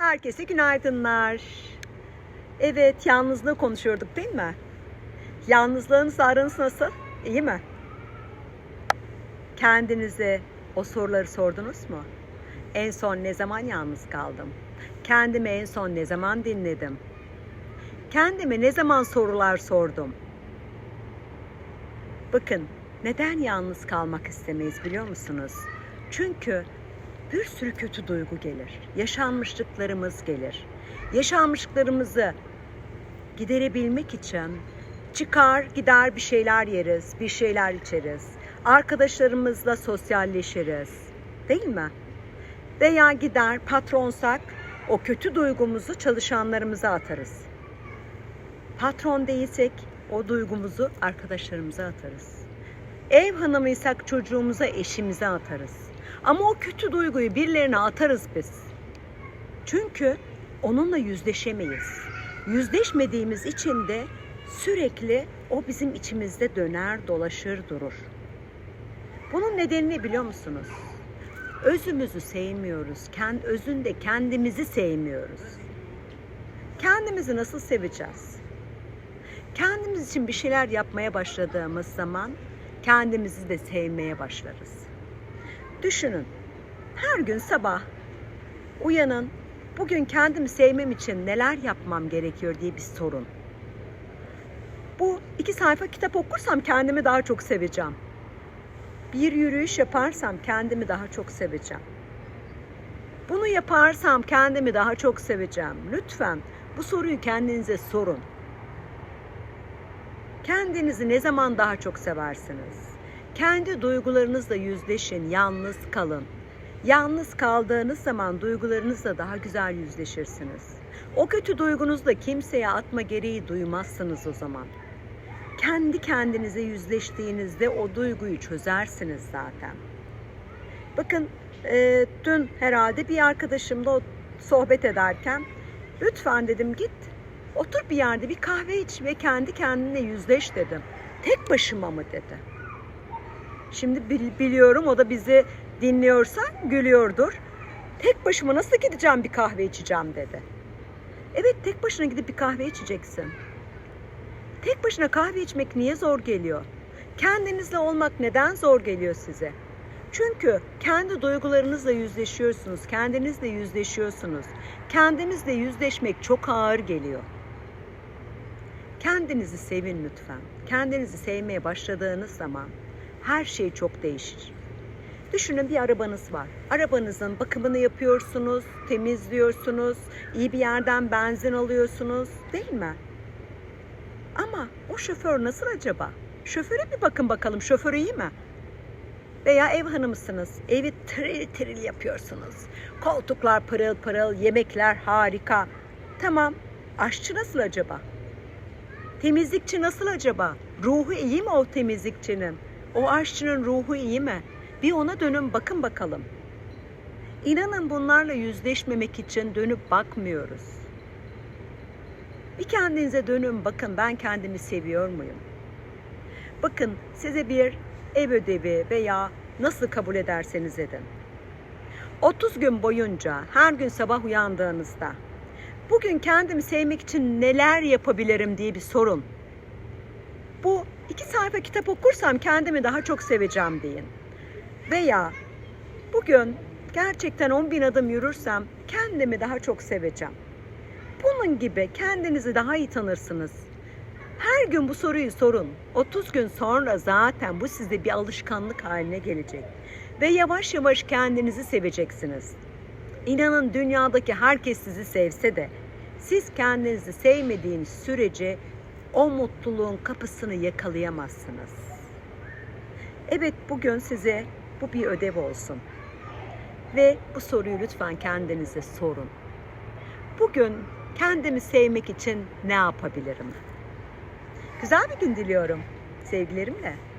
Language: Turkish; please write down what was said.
Herkese günaydınlar. Evet, yalnızlığı konuşuyorduk değil mi? Yalnızlığınızla aranız nasıl? İyi mi? Kendinize o soruları sordunuz mu? En son ne zaman yalnız kaldım? Kendimi en son ne zaman dinledim? Kendime ne zaman sorular sordum? Bakın, neden yalnız kalmak istemeyiz biliyor musunuz? Çünkü bir sürü kötü duygu gelir. Yaşanmışlıklarımız gelir. Yaşanmışlıklarımızı giderebilmek için çıkar gider bir şeyler yeriz, bir şeyler içeriz. Arkadaşlarımızla sosyalleşiriz. Değil mi? Veya gider patronsak o kötü duygumuzu çalışanlarımıza atarız. Patron değilsek o duygumuzu arkadaşlarımıza atarız. Ev hanımıysak çocuğumuza, eşimize atarız. Ama o kötü duyguyu birilerine atarız biz. Çünkü onunla yüzleşemeyiz. Yüzleşmediğimiz için de sürekli o bizim içimizde döner, dolaşır, durur. Bunun nedenini biliyor musunuz? Özümüzü sevmiyoruz. Kend, özünde kendimizi sevmiyoruz. Kendimizi nasıl seveceğiz? Kendimiz için bir şeyler yapmaya başladığımız zaman kendimizi de sevmeye başlarız. Düşünün. Her gün sabah uyanın. Bugün kendimi sevmem için neler yapmam gerekiyor diye bir sorun. Bu iki sayfa kitap okursam kendimi daha çok seveceğim. Bir yürüyüş yaparsam kendimi daha çok seveceğim. Bunu yaparsam kendimi daha çok seveceğim. Lütfen bu soruyu kendinize sorun. Kendinizi ne zaman daha çok seversiniz? Kendi duygularınızla yüzleşin, yalnız kalın. Yalnız kaldığınız zaman duygularınızla daha güzel yüzleşirsiniz. O kötü duygunuzla kimseye atma gereği duymazsınız o zaman. Kendi kendinize yüzleştiğinizde o duyguyu çözersiniz zaten. Bakın e, dün herhalde bir arkadaşımla sohbet ederken lütfen dedim git otur bir yerde bir kahve iç ve kendi kendine yüzleş dedim. Tek başıma mı dedi. Şimdi bil- biliyorum o da bizi dinliyorsa gülüyordur. Tek başıma nasıl gideceğim bir kahve içeceğim dedi. Evet tek başına gidip bir kahve içeceksin. Tek başına kahve içmek niye zor geliyor? Kendinizle olmak neden zor geliyor size? Çünkü kendi duygularınızla yüzleşiyorsunuz, kendinizle yüzleşiyorsunuz. Kendinizle yüzleşmek çok ağır geliyor. Kendinizi sevin lütfen. Kendinizi sevmeye başladığınız zaman her şey çok değişir. Düşünün bir arabanız var. Arabanızın bakımını yapıyorsunuz, temizliyorsunuz, iyi bir yerden benzin alıyorsunuz, değil mi? Ama o şoför nasıl acaba? Şoföre bir bakın bakalım, şoför iyi mi? Veya ev hanımısınız, evi tiril tiril yapıyorsunuz. Koltuklar pırıl pırıl, yemekler harika. Tamam, aşçı nasıl acaba? Temizlikçi nasıl acaba? Ruhu iyi mi o temizlikçinin? O aşçının ruhu iyi mi? Bir ona dönün bakın bakalım. İnanın bunlarla yüzleşmemek için dönüp bakmıyoruz. Bir kendinize dönün bakın ben kendimi seviyor muyum? Bakın size bir ev ödevi veya nasıl kabul ederseniz edin. 30 gün boyunca her gün sabah uyandığınızda bugün kendimi sevmek için neler yapabilirim diye bir sorun. Bu iki sayfa kitap okursam kendimi daha çok seveceğim deyin. Veya bugün gerçekten 10 bin adım yürürsem kendimi daha çok seveceğim. Bunun gibi kendinizi daha iyi tanırsınız. Her gün bu soruyu sorun. 30 gün sonra zaten bu size bir alışkanlık haline gelecek. Ve yavaş yavaş kendinizi seveceksiniz. İnanın dünyadaki herkes sizi sevse de siz kendinizi sevmediğiniz sürece o mutluluğun kapısını yakalayamazsınız. Evet bugün size bu bir ödev olsun. Ve bu soruyu lütfen kendinize sorun. Bugün kendimi sevmek için ne yapabilirim? Güzel bir gün diliyorum. Sevgilerimle.